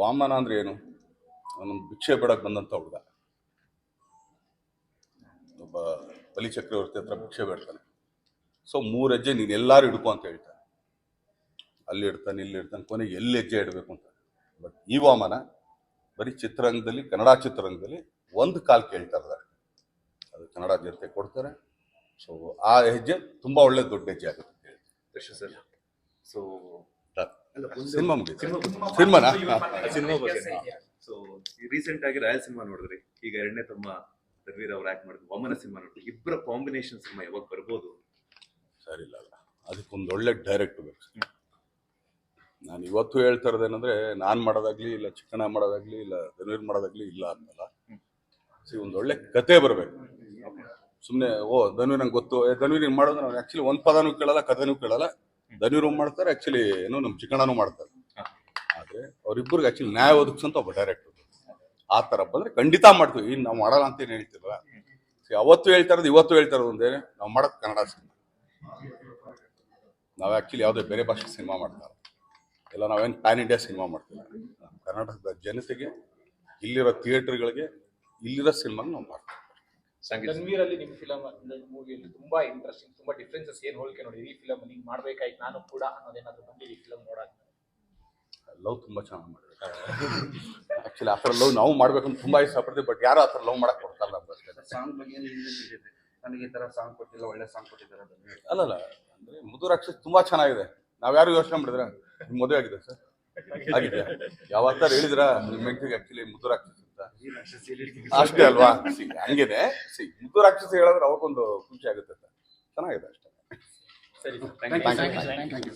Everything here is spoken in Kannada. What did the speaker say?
ವಾಮನ ಅಂದ್ರೆ ಏನು? ಅವನು ಭಿಕ್ಷೆ ಬೇಡಕ್ಕೆ ಬಂದಂಥ ಹುಡುಗ. ಒಬ್ಬ ಬಲಿಚಕ್ರವರ್ತಿ ಹತ್ರ ಭಿಕ್ಷೆ ಬೇಡ್ತಾನೆ. ಸೊ ಮೂರು ಹೆಜ್ಜೆ ನೀನು ಎಲ್ಲರೂ ಹಿಡ್ಕೊ ಅಂತ ಹೇಳ್ತಾನೆ. ಅಲ್ಲಿ ಇಡ್ತಾನೆ, ಇಲ್ಲಿ ಇಡ್ತಾನೆ, ಕೊನೆಗೆ ಎಲ್ಲಿ ಹೆಜ್ಜೆ ಇಡಬೇಕು ಅಂತ. ಬಟ್ ಈ ವಾಮನ ಬರೀ ಚಿತ್ರರಂಗದಲ್ಲಿ, ಕನ್ನಡ ಚಿತ್ರರಂಗದಲ್ಲಿ ಒಂದು ಕಾಲು ಕೇಳ್ತಾ ಇದ್ದಾರೆ ಅದು ಕನ್ನಡ ಜನತೆ ಕೊಡ್ತಾರೆ. ಸೊ ಆ ಹೆಜ್ಜೆ ತುಂಬ ಒಳ್ಳೆ ದೊಡ್ಡ ಹೆಜ್ಜೆ ಆಗುತ್ತೆ ಅಂತ ಸೊ ಸಿನಿಮಾ ಮುಗಿತು ಸಿನಿಮಾನಾ? ಸಿನಿಮಾ ಬಗ್ಗೆ ಸೊ ರೀಸೆಂಟ್ ಆಗಿ ರಾಯಲ್ ಸಿನಿಮಾ ನೋಡಿದ್ರಿ. ಈಗ ಎರಡನೇ ತಮ್ಮ ರವೀರ್ ಅವ್ರು ಆಕ್ಟ್ ಮಾಡಿದ್ರು. ವಮನ ಸಿನಿಮಾ ನೋಡಿದ್ರಿ. ಇಬ್ಬರ ಕಾಂಬಿನೇಷನ್ ಸಿನಿಮಾ ಯಾವಾಗ ಬರ್ಬೋದು? ಸರಿ ಇಲ್ಲ ಅಲ್ಲ ಅದಕ್ಕೊಂದು ಒಳ್ಳೆ ಡೈರೆಕ್ಟ್ ಬೇಕು. ನಾನು ಇವತ್ತು ಹೇಳ್ತಾ ಇರೋದೇನಂದ್ರೆ ನಾನು ಮಾಡೋದಾಗ್ಲಿ ಇಲ್ಲ ಚಿಕ್ಕಣ ಮಾಡೋದಾಗ್ಲಿ ಇಲ್ಲ ಧನವೀರ್ ಮಾಡೋದಾಗ್ಲಿ ಇಲ್ಲ ಅಂದಲ್ಲ ಸಿ ಒಂದು ಒಳ್ಳೆ ಕತೆ ಬರಬೇಕು. ಸುಮ್ಮನೆ ಓ ಧನ್ವೀರ್ ನಂಗೆ ಗೊತ್ತು. ಹಿಂಗೆ ಮಾಡೋದು ನಾವು ಆ್ಯಕ್ಚುಲಿ ಒಂದು ಪದನೂ ಕೇಳಲ್ಲ ಕಥೆನೂ ಕೇಳಲ್ಲ. ಧನುವೀರ್ ಮಾಡ್ತಾರೆ ಆ್ಯಕ್ಚುಲಿ ಏನು ನಮ್ಮ ಚಿಕಣನೂ ಮಾಡ್ತಾರೆ. ಆದರೆ ಅವರಿಬ್ಬರಿಗೆ ಆ್ಯಕ್ಚುಲಿ ನ್ಯಾಯ ಒದಗಿಸಂತ ಒಬ್ಬ ಡೈರೆಕ್ಟರ್ ಆ ಥರ ಬಂದರೆ ಖಂಡಿತ ಮಾಡ್ತೀವಿ. ಇನ್ನು ನಾವು ಮಾಡಲ್ಲ ಅಂತ ಏನು See, ಅವತ್ತು ಹೇಳ್ತಾ ಇರೋದು ಇವತ್ತು ಹೇಳ್ತಾ ಇರೋದು ಒಂದೇ ನಾವು ಮಾಡೋದು ಕನ್ನಡ ಸಿನಿಮಾ. ನಾವು ಆ್ಯಕ್ಚುಲಿ ಯಾವುದೇ ಬೇರೆ ಭಾಷೆ ಸಿನಿಮಾ ಮಾಡ್ತಾರೆ ಇಲ್ಲ. ನಾವೇನು ಪ್ಯಾನ್ ಇಂಡಿಯಾ ಸಿನಿಮಾ ಮಾಡ್ತೀವಿ. ಕರ್ನಾಟಕದ ಜನತೆಗೆ ಇಲ್ಲಿರೋ ಥಿಯೇಟ್ರ್ಗಳಿಗೆ ಇಲ್ಲಿರೋ ಸಿನಿಮಾನ ನಾವು ಮಾಡ್ತೀವಿ. ರಣವೀರ್ ಅಲ್ಲಿ ನಿಮ್ ಫಿಲಮ್ ಮೂವಿಯಲ್ಲಿ ತುಂಬಾ ಇಂಟ್ರೆಸ್ಟಿಂಗ್ ತುಂಬಾ ಡಿಫ್ರೆನ್ಸಸ್ ಏನ್ ಹೋಲಿಕೆ ನೋಡಿ? ಈ ಫಿಲಮ್ ನೀವು ಮಾಡ್ಬೇಕಾಯ್ತು ನಾನು ಕೂಡ ಅನ್ನೋದೇನಾದ್ರು ಬಂದಿದೆ ಈ ಫಿಲಮ್ ನೋಡಕ್ಕೆ ಲವ್ ತುಂಬಾ ಚೆನ್ನಾಗಿ ಮಾಡಿದ್ರು ಆಕ್ಚುಲಿ ಆ ಥರ ಲವ್ ನಾವು ಅಂತ ತುಂಬಾ ಇಷ್ಟಪಡ್ತೀವಿ ಬಟ್ ಯಾರು ಆ ಥರ ಲವ್ ಮಾಡಕ್ಕೆ ಕೊಡ್ತಾರಲ್ಲ ಅಷ್ಟೇ. ಸಾಂಗ್ ಬಗ್ಗೆ ಏನು ನನಗೆ ಈ ತರ ಸಾಂಗ್ ಕೊಟ್ಟಿಲ್ಲ ಒಳ್ಳೆ ಸಾಂಗ್ ಕೊಟ್ಟಿದ್ದಾರೆ ಅದನ್ನು ಅಲ್ಲಲ್ಲ ಅಂದ್ರೆ ಮುದುರ ತುಂಬಾ ತುಂಬ ಚೆನ್ನಾಗಿದೆ. ನಾವ್ಯಾರು ಯೋಚನೆ ಮಾಡಿದ್ರೆ ನಿಮ್ಮ ಮದುವೆ ಆಗಿದೆ ಸರ್. ಆಗಿದೆ. ಯಾವತ್ತಾರು ಹೇಳಿದ್ರ ನಿಮ್ಮ ಹೆಂಡತಿಗೆ ಆಕ್ಚುಲಿ ಮುದುರ ಅಕ್ಷರ ಅಷ್ಟೇ ಅಲ್ವಾ? ಸಿ ಮುದ್ದು ರಾಕ್ಷಸ ಹೇಳಿದ್ರೆ ಅವಕ್ಕೊಂದು ಖುಷಿ ಆಗುತ್ತೆ ಅಂತ. ಚೆನ್ನಾಗಿದೆ ಅಷ್ಟೇ. ಸರಿ ಥ್ಯಾಂಕ್ ಯು ಥ್ಯಾಂಕ್ ಯು